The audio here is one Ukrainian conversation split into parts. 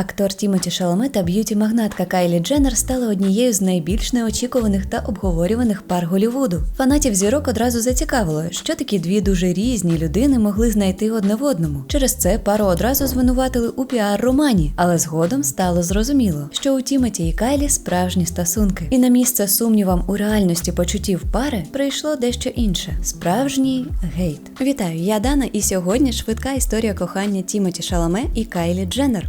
Актор Тімоті Шаломе та б'юті-магнатка Кайлі Дженнер стали однією з найбільш неочікуваних та обговорюваних пар Голівуду. Фанатів зірок одразу зацікавило, що такі дві дуже різні людини могли знайти одне в одному. Через це пару одразу звинуватили у піар-романі, але згодом стало зрозуміло, що у Тімоті і Кайлі справжні стосунки. І на місце сумнівам у реальності почуттів пари прийшло дещо інше справжній гейт. Вітаю, я Дана, і сьогодні швидка історія кохання Тімоті Шаламе і Кайлі Дженнер.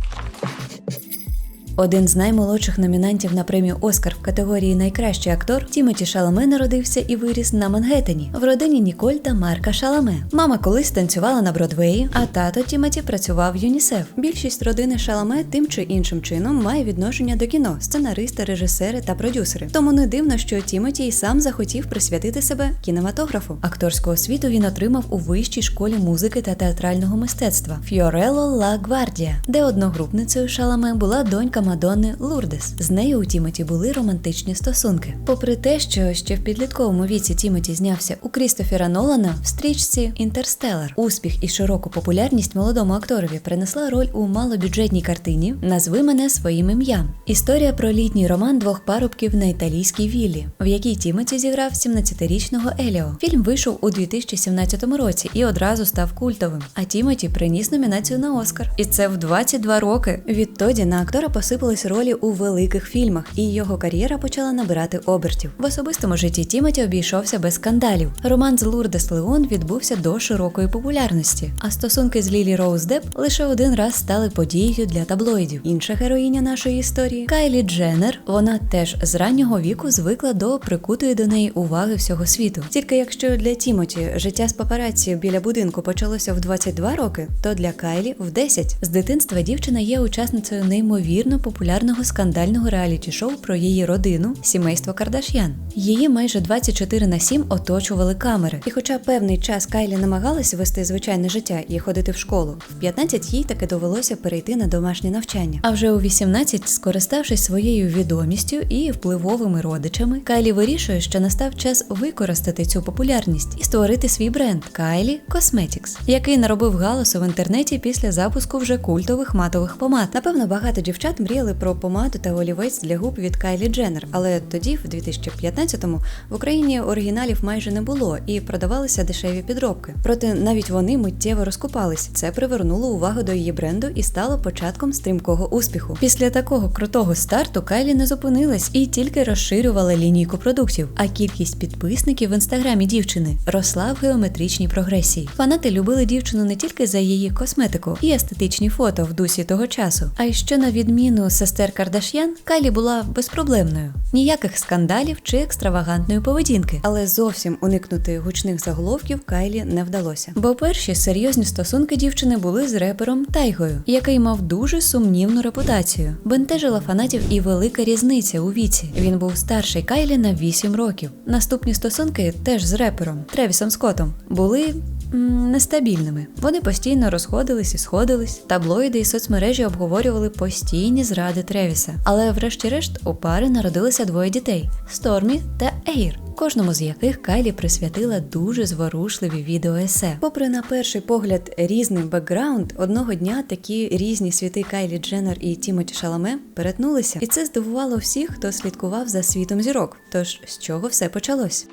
Один з наймолодших номінантів на премію Оскар в категорії Найкращий актор Тімоті Шаламе народився і виріс на Мангеттені в родині Ніколь та Марка Шаламе. Мама колись танцювала на Бродвеї, а тато Тімоті працював в ЮНІСЕФ. Більшість родини Шаламе тим чи іншим чином має відношення до кіно, сценаристи, режисери та продюсери. Тому не дивно, що Тімоті й сам захотів присвятити себе кінематографу. Акторську освіту він отримав у вищій школі музики та театрального мистецтва Фіорело Ла Гвардія, де одногрупницею Шаламе була донька Мадонни Лурдес. З нею у Тімоті були романтичні стосунки. Попри те, що ще в підлітковому віці Тімоті знявся у Крістофера Нолана в стрічці Інтерстелар. Успіх і широку популярність молодому акторові принесла роль у малобюджетній картині Назви мене своїм ім'ям. Історія про літній роман двох парубків на італійській віллі, в якій Тімоті зіграв 17-річного Еліо. Фільм вийшов у 2017 році і одразу став культовим. А Тімоті приніс номінацію на Оскар. І це в 22 роки. Відтоді на актора посипались ролі у великих фільмах, і його кар'єра почала набирати обертів. В особистому житті Тімоті обійшовся без скандалів. Роман з Лурдес Леон відбувся до широкої популярності, а стосунки з Лілі Роуз Деп лише один раз стали подією для таблоїдів. Інша героїня нашої історії Кайлі Дженнер. Вона теж з раннього віку звикла до прикутої до неї уваги всього світу. Тільки якщо для Тімоті життя з папараці біля будинку почалося в 22 роки, то для Кайлі в 10. З дитинства дівчина є учасницею неймовірно популярного скандального реаліті-шоу про її родину, сімейство Кардаш'ян. Її майже 24 на 7 оточували камери. І хоча певний час Кайлі намагалася вести звичайне життя і ходити в школу, в 15 їй таки довелося перейти на домашнє навчання. А вже у 18, скориставшись своєю відомістю і впливовими родичами, Кайлі вирішує, що настав час використати цю популярність і створити свій бренд Кайлі Cosmetics, який наробив галасу в інтернеті після запуску вже культових матових помад. Напевно, багато дівчат мріяли про помаду та олівець для губ від Кайлі Дженнер, але тоді, в 2015-му, в Україні оригіналів майже не було і продавалися дешеві підробки. Проте навіть вони миттєво розкупались. Це привернуло увагу до її бренду і стало початком стрімкого успіху. Після такого крутого старту Кайлі не зупинилась і тільки розширювала лінійку продуктів. А кількість підписників в інстаграмі дівчини росла в геометричній прогресії. Фанати любили дівчину не тільки за її косметику і естетичні фото в дусі того часу, а й що на відміну сестер Кардаш'ян, Кайлі була безпроблемною. Ніяких скандалів чи екстравагантної поведінки, але зовсім уникнути гучних заголовків Кайлі не вдалося. Бо перші серйозні стосунки дівчини були з репером Тайгою, який мав дуже сумнівну репутацію. Бентежила фанатів і велика різниця у віці. Він був старший Кайлі на 8 років. Наступні стосунки теж з репером Тревісом Скоттом були нестабільними. Вони постійно розходились і сходились. Таблоїди і соцмережі обговорювали постійні зради Тревіса. Але, врешті-решт, у пари народилися двоє дітей Стормі та Ейр. Кожному з яких Кайлі присвятила дуже зворушливі відеоесе. Попри на перший погляд різний бекграунд, одного дня такі різні світи Кайлі Дженнер і Тімоті Шаламе перетнулися, і це здивувало всіх, хто слідкував за світом зірок. Тож з чого все почалось?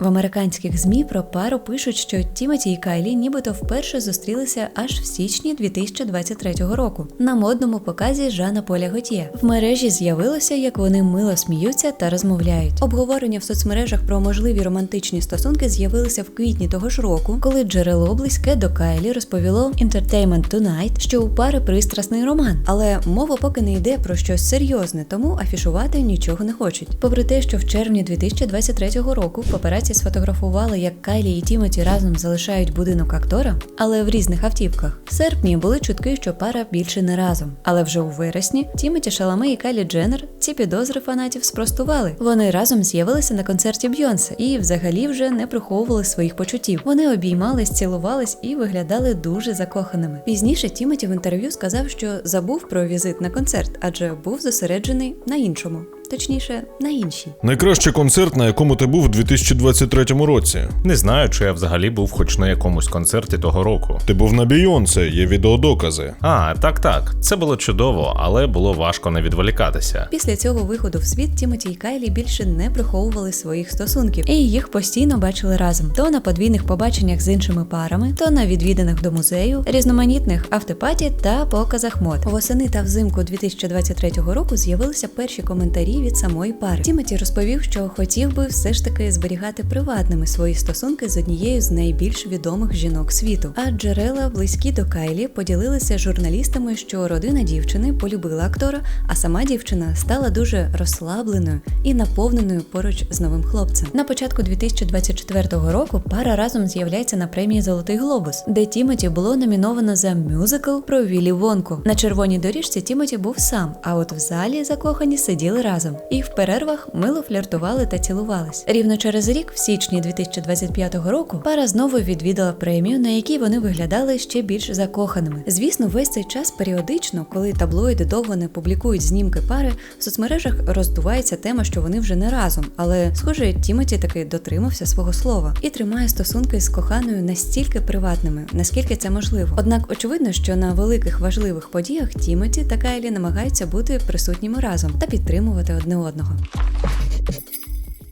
В американських змі про пару пишуть, що Тімоті і Кайлі нібито вперше зустрілися аж в січні 2023 року на модному показі Жана Поля Готьє. В мережі з'явилося, як вони мило сміються та розмовляють. Обговорення в соцмережах про можливі романтичні стосунки з'явилися в квітні того ж року, коли джерело близьке до Кайлі розповіло Entertainment Tonight, що у пари пристрасний роман. Але мова поки не йде про щось серйозне, тому афішувати нічого не хочуть. Попри те, що в червні 2023 року папераці сфотографували, як Кайлі і Тімоті разом залишають будинок актора, але в різних автівках. В серпні були чутки, що пара більше не разом. Але вже у вересні Тімоті Шаламе і Кайлі Дженнер ці підозри фанатів спростували. Вони разом з'явилися на концерті Бйонсе і взагалі вже не приховували своїх почуттів. Вони обіймались, цілувались і виглядали дуже закоханими. Пізніше Тімоті в інтерв'ю сказав, що забув про візит на концерт, адже був зосереджений на іншому. Точніше, на іншій. Найкращий концерт, на якому ти був у 2023 році. Не знаю, чи я взагалі був хоч на якомусь концерті того року. Ти був на Бійонце, є відеодокази. А, так, так. Це було чудово, але було важко не відволікатися. Після цього виходу в світ Тімоті і Кайлі більше не приховували своїх стосунків, і їх постійно бачили разом: то на подвійних побаченнях з іншими парами, то на відвіданих до музею, різноманітних автопаті та показах мод. Восени та взимку 2023 року з'явилися перші коментарі від самої пари. Тімоті розповів, що хотів би все ж таки зберігати приватними свої стосунки з однією з найбільш відомих жінок світу. А джерела близькі до Кайлі поділилися журналістами, що родина дівчини полюбила актора, а сама дівчина стала дуже розслабленою і наповненою поруч з новим хлопцем. На початку 2024 року пара разом з'являється на премії Золотий глобус, де Тімоті було номіновано за мюзикл про Віллі Вонку. На червоній доріжці Тімоті був сам, а от в залі закохані сиділи разом. І в перервах мило фліртували та цілувались. Рівно через рік, в січні 2025 року, пара знову відвідала премію, на якій вони виглядали ще більш закоханими. Звісно, весь цей час періодично, коли таблоїди довго не публікують знімки пари, в соцмережах роздувається тема, що вони вже не разом. Але, схоже, Тімоті таки дотримався свого слова і тримає стосунки з коханою настільки приватними, наскільки це можливо. Однак, очевидно, що на великих важливих подіях Тімоті та Кайлі намагаються бути присутніми разом та підтримувати одне одного.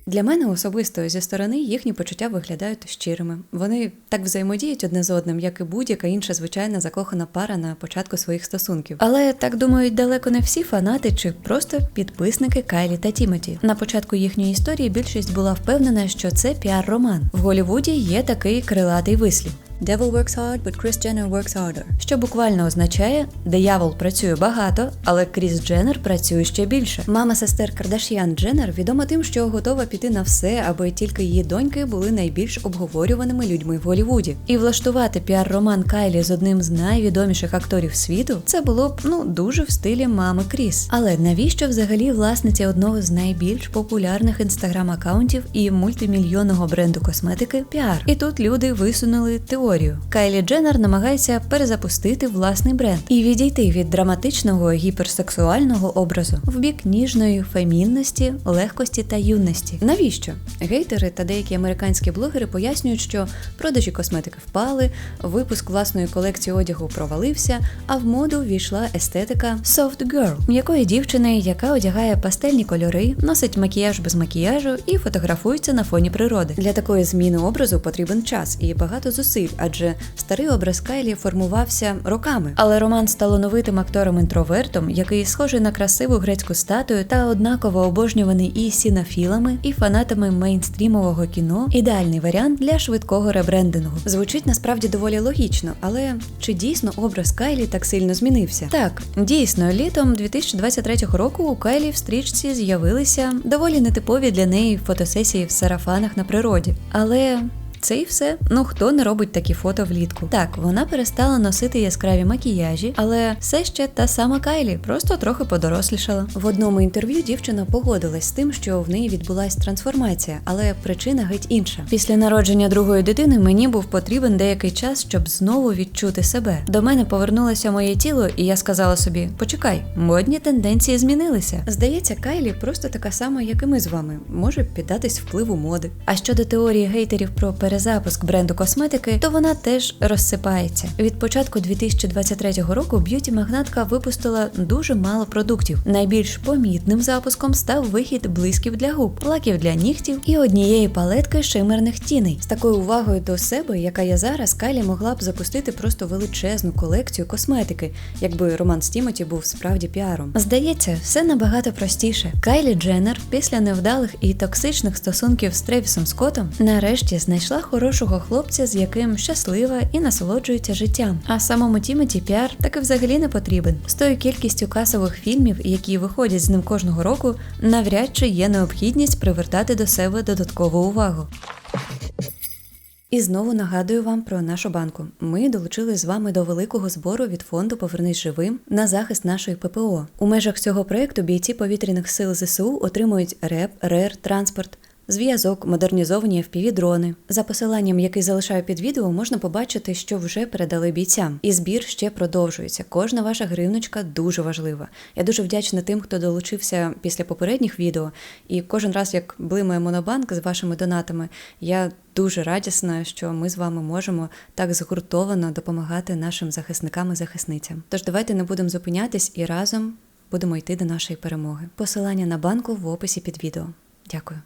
Для мене особисто зі сторони їхні почуття виглядають щирими. Вони так взаємодіють одне з одним, як і будь-яка інша звичайна закохана пара на початку своїх стосунків. Але так думають далеко не всі фанати чи просто підписники Кайлі та Тімоті. На початку їхньої історії більшість була впевнена, що це піар-роман. В Голлівуді є такий крилатий вислів. Devil works hard, but Chris Jenner works harder. Що буквально означає, диявол працює багато, але Кріс Дженнер працює ще більше. Мама сестер Кардаш'ян Дженнер відома тим, що готова піти на все, аби тільки її доньки були найбільш обговорюваними людьми в Голлівуді. І влаштувати піар-роман Кайлі з одним з найвідоміших акторів світу це було б ну дуже в стилі мами Кріс. Але навіщо взагалі власниці одного з найбільш популярних інстаграм-акаунтів і мультимільйонного бренду косметики піар? І тут люди висунули теорію. Кайлі Дженнер намагається перезапустити власний бренд і відійти від драматичного гіперсексуального образу в бік ніжної фемінності, легкості та юності. Навіщо? Гейтери та деякі американські блогери пояснюють, що продажі косметики впали, випуск власної колекції одягу провалився, а в моду війшла естетика soft girl, м'якої дівчини, яка одягає пастельні кольори, носить макіяж без макіяжу і фотографується на фоні природи. Для такої зміни образу потрібен час і багато зусиль, адже старий образ Кайлі формувався роками. Але Роман з талановитим актором-інтровертом, який схожий на красиву грецьку статую та однаково обожнюваний і сінофілами, і фанатами мейнстрімового кіно, ідеальний варіант для швидкого ребрендингу. Звучить насправді доволі логічно, але чи дійсно образ Кайлі так сильно змінився? Так, дійсно, літом 2023 року у Кайлі в стрічці з'явилися доволі нетипові для неї фотосесії в сарафанах на природі. Але це і все. Ну хто не робить такі фото влітку? Так, вона перестала носити яскраві макіяжі, але все ще та сама Кайлі, просто трохи подорослішала. В одному інтерв'ю дівчина погодилась з тим, що в неї відбулась трансформація, але причина геть інша. Після народження другої дитини мені був потрібен деякий час, щоб знову відчути себе. До мене повернулося моє тіло, і я сказала собі: почекай, модні тенденції змінилися. Здається, Кайлі просто така сама, як і ми з вами, може піддатись впливу моди. А щодо теорії гейтерів про перезапуск бренду косметики, то вона теж розсипається. Від початку 2023 року б'юті магнатка випустила дуже мало продуктів. Найбільш помітним запуском став вихід блисків для губ, лаків для нігтів і однієї палетки шимерних тіней. З такою увагою до себе, яка є зараз, Кайлі могла б запустити просто величезну колекцію косметики, якби роман з Тімоті був справді піаром. Здається, все набагато простіше. Кайлі Дженнер після невдалих і токсичних стосунків з Тревісом Скоттом нарешті знайшла хорошого хлопця, з яким щаслива і насолоджується життям. А самому Тімоті піар таки взагалі не потрібен. З тою кількістю касових фільмів, які виходять з ним кожного року, навряд чи є необхідність привертати до себе додаткову увагу. І знову нагадую вам про нашу банку. Ми долучились з вами до великого збору від фонду Повернись живим на захист нашої ППО. У межах цього проекту бійці повітряних сил ЗСУ отримують РЕП, РЕР, транспорт. Зв'язок, модернізовані FPV-дрони. За посиланням, який залишаю під відео, можна побачити, що вже передали бійцям. І збір ще продовжується. Кожна ваша гривночка дуже важлива. Я дуже вдячна тим, хто долучився після попередніх відео. І кожен раз, як блимає монобанк з вашими донатами, я дуже радісна, що ми з вами можемо так згуртовано допомагати нашим захисникам і захисницям. Тож давайте не будемо зупинятись і разом будемо йти до нашої перемоги. Посилання на банку в описі під відео. Дякую.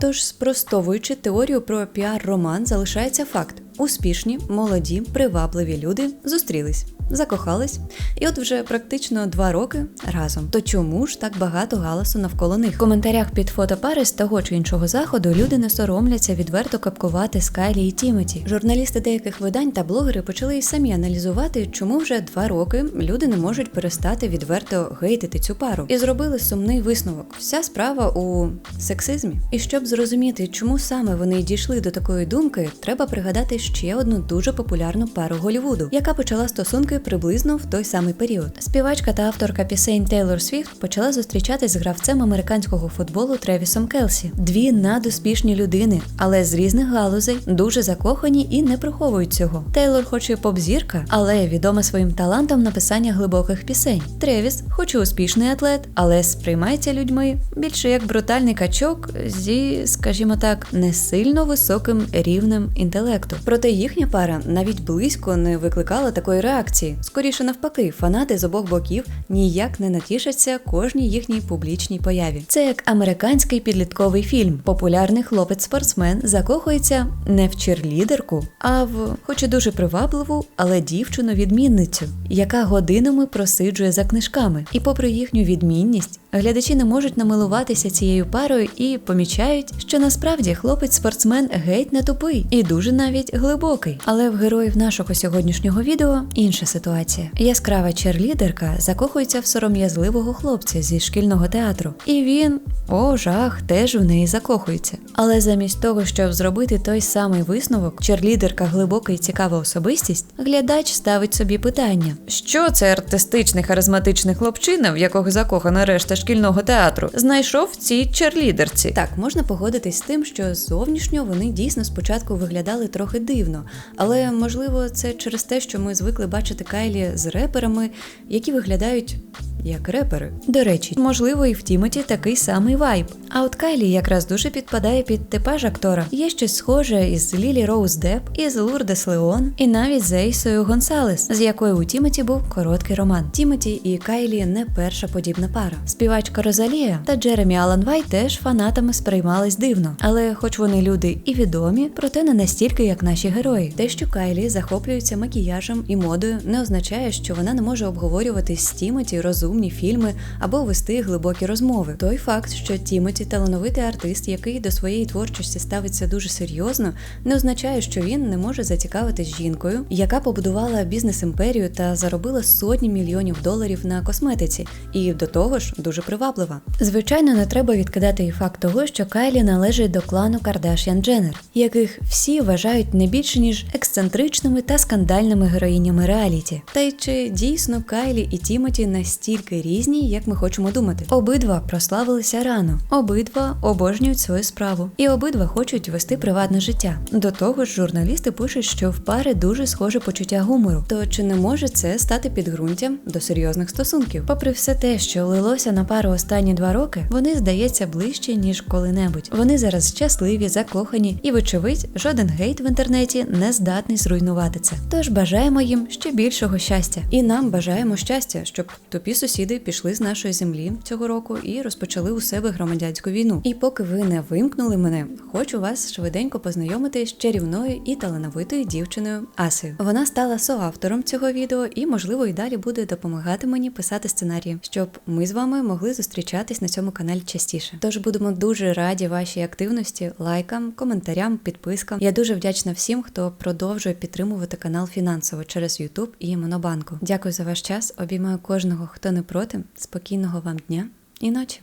Тож, спростовуючи теорію про піар-роман, залишається факт: успішні, молоді, привабливі люди зустрілись, закохались, і от вже практично два роки разом. То чому ж так багато галасу навколо них? В коментарях під фото пари з того чи іншого заходу люди не соромляться відверто капкувати Скайлі і Тімоті. Журналісти деяких видань та блогери почали і самі аналізувати, чому вже два роки люди не можуть перестати відверто гейтити цю пару, і зробили сумний висновок. Вся справа у сексизмі. І щоб зрозуміти, чому саме вони дійшли до такої думки, треба пригадати ще одну дуже популярну пару Голівуду, яка почала стосунки приблизно в той самий період. Співачка та авторка пісень Тейлор Свіфт почала зустрічатись з гравцем американського футболу Тревісом Келсі. Дві надуспішні людини, але з різних галузей, дуже закохані і не приховують цього. Тейлор, хоч і поп-зірка, але відома своїм талантом написання глибоких пісень. Тревіс, хоч і успішний атлет, але сприймається людьми більше як брутальний качок зі, скажімо так, не сильно високим рівнем інтелекту. Проте їхня пара навіть близько не викликала такої реакції. Скоріше навпаки, фанати з обох боків ніяк не натішаться кожній їхній публічній появі. Це як американський підлітковий фільм. Популярний хлопець-спортсмен закохується не в черлідерку, а в, хоч і дуже привабливу, але дівчину-відмінницю, яка годинами просиджує за книжками. І попри їхню відмінність, глядачі не можуть намилуватися цією парою і помічають, що насправді хлопець-спортсмен геть не тупий і дуже навіть глибокий. Але в героїв нашого сьогоднішнього відео інша ситуація. Яскрава черлідерка закохується в сором'язливого хлопця зі шкільного театру, і він, о, жах, теж в неї закохується. Але замість того, щоб зробити той самий висновок, черлідерка глибока і цікава особистість, глядач ставить собі питання: що це артистичний харизматичний хлопчина, в якого закохана решта шкільного театру, знайшов в цій черлідерці? Так, можна погодитись з тим, що зовнішньо вони дійсно спочатку виглядали трохи дивно, але можливо це через те, що ми звикли бачити Кайлі з реперами, які виглядають. Як репери. До речі, можливо, і в Тімоті такий самий вайб. А от Кайлі якраз дуже підпадає під типаж актора. Є щось схоже із Лілі Роуз Деп, із Лурдес Леон, і навіть з Ейсою Гонсалес, з якою у Тімоті був короткий роман. Тімоті і Кайлі не перша подібна пара. Співачка Розалія та Джеремі Алан Вай теж фанатами сприймались дивно. Але, хоч вони люди і відомі, проте не настільки, як наші герої. Те, що Кайлі захоплюється макіяжем і модою, не означає, що вона не може обговорювати з Тімоті розумні фільми або вести глибокі розмови. Той факт, що Тімоті талановитий артист, який до своєї творчості ставиться дуже серйозно, не означає, що він не може зацікавитись жінкою, яка побудувала бізнес-імперію та заробила сотні мільйонів доларів на косметиці, і до того ж дуже приваблива. Звичайно, не треба відкидати і факт того, що Кайлі належить до клану Кардаш'ян Дженнер, яких всі вважають не більше ніж ексцентричними та скандальними героїнями реаліті. Та й чи дійсно Кайлі і Тімоті настільки різні, як ми хочемо думати? Обидва прославилися рано, обидва обожнюють свою справу, і обидва хочуть вести приватне життя. До того ж, журналісти пишуть, що в пари дуже схоже почуття гумору. То чи не може це стати підґрунтям до серйозних стосунків? Попри все те, що лилося на пару останні два роки, вони здається ближче ніж коли-небудь. Вони зараз щасливі, закохані, і, вочевидь, жоден гейт в інтернеті не здатний зруйнувати це. Тож бажаємо їм ще більшого щастя, і нам бажаємо щастя, щоб тупі сусіди пішли з нашої землі цього року і розпочали у себе громадянську війну. І поки ви не вимкнули мене, хочу вас швиденько познайомити з чарівною і талановитою дівчиною Асею. Вона стала соавтором цього відео і, можливо, і далі буде допомагати мені писати сценарії, щоб ми з вами могли зустрічатись на цьому каналі частіше. Тож будемо дуже раді вашій активності, лайкам, коментарям, підпискам. Я дуже вдячна всім, хто продовжує підтримувати канал фінансово через YouTube і Монобанку. Дякую за ваш час. Обіймаю кожного, хто не проти. Спокійного вам дня і ночі.